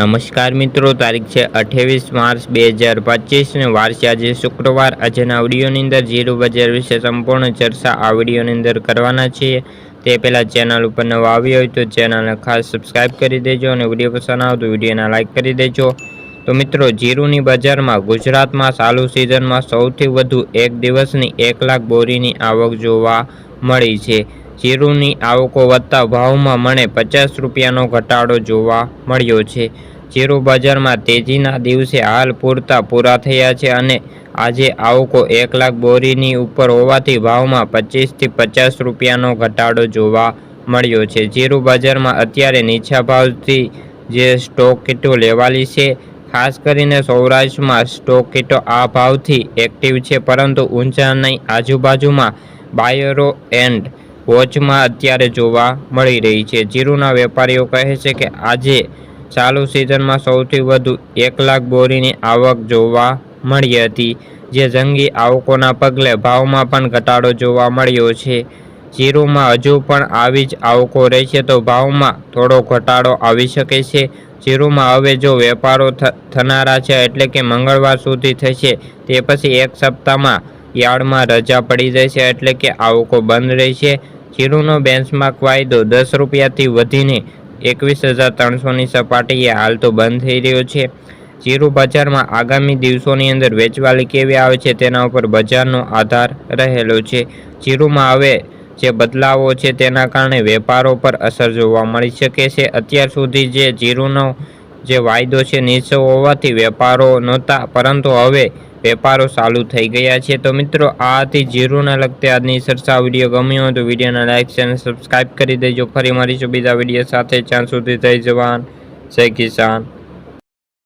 નમસ્કાર મિત્રો, તારીખ છે અઠ્યાવીસ માર્ચ બે હજાર પચીસને વારસી આજે શુક્રવાર. આજના વિડીયોની અંદર જીરું બજાર વિશે સંપૂર્ણ ચર્ચા આ વિડીયોની અંદર કરવાના છીએ. તે પહેલાં ચેનલ ઉપર નવા આવી હોય તો ચેનલને ખાસ સબસ્ક્રાઈબ કરી દેજો અને વીડિયો પસંદ આવે તો વિડીયોને લાઇક કરી દેજો. તો મિત્રો જીરુની બજારમાં ગુજરાતમાં ચાલુ સિઝનમાં સૌથી વધુ એક દિવસની એક લાખ બોરીની આવક જોવા મળી છે. જીરુની આવકો વધતા ભાવમાં મને પચાસ રૂપિયાનો ઘટાડો જોવા મળ્યો છે. જીરું બજારમાં તેજીના દિવસે હાલ પૂરતા પૂરા થયા છે અને આજે આવકો એક લાખ બોરીની ઉપર હોવાથી ભાવમાં પચીસથી પચાસ રૂપિયાનો ઘટાડો જોવા મળ્યો છે. જીરું બજારમાં અત્યારે નીચા ભાવથી જે સ્ટોક કીટો લેવાલી છે, ખાસ કરીને સૌરાષ્ટ્રમાં સ્ટોક કીટો આ ભાવથી એક્ટિવ છે, પરંતુ ઊંચાની આજુબાજુમાં બાયરો એન્ડ વોચમાં અત્યારે જોવા મળી રહી છે. જીરુના વેપારીઓ કહે છે કે આજે ચાલુ સિઝનમાં સૌથી વધુ એક લાખ બોરીની આવક જોવા મળી હતી, જે જંગી આવકોના પગલે ભાવમાં પણ ઘટાડો જોવા મળ્યો છે. જીરુમાં હજુ પણ આવી જ આવકો રહેશે તો ભાવમાં થોડો ઘટાડો આવી શકે છે. જીરુમાં હવે જો વેપારો થનારા છે એટલે કે મંગળવાર સુધી થશે, તે પછી એક સપ્તાહમાં યાર્ડમાં રજા પડી જશે એટલે કે આવકો બંધ રહેશે. જીરુનો બેન્ચમાર્ક વાયદો દસ રૂપિયાથી વધીને એકવીસ હજાર ત્રણસોની સપાટીએ હાલ તો બંધ થઈ રહ્યો છે. જીરું બજારમાં આગામી દિવસોની અંદર વેચવાલી કેવી આવે છે તેના ઉપર બજારનો આધાર રહેલો છે. જીરુમાં હવે જે બદલાવો છે તેના કારણે વેપારો પર અસર જોવા મળી શકે છે. અત્યાર સુધી જે જીરુનો જે વાયદો છે નીચો હોવાથી વેપારો નહોતા, પરંતુ હવે વેપારો ચાલુ થઈ ગયા છે. તો મિત્રો, આથી જીરુને લગતી આજની ચર્ચા વીડિયો ગમ્યો હોય તો વિડીયોને લાઇક અને સબસ્ક્રાઈબ કરી દેજો. ફરી મળીશું બીજા વીડિયો સાથે. જ્યાં સુધી થઈ જવાન, જય કિસાન.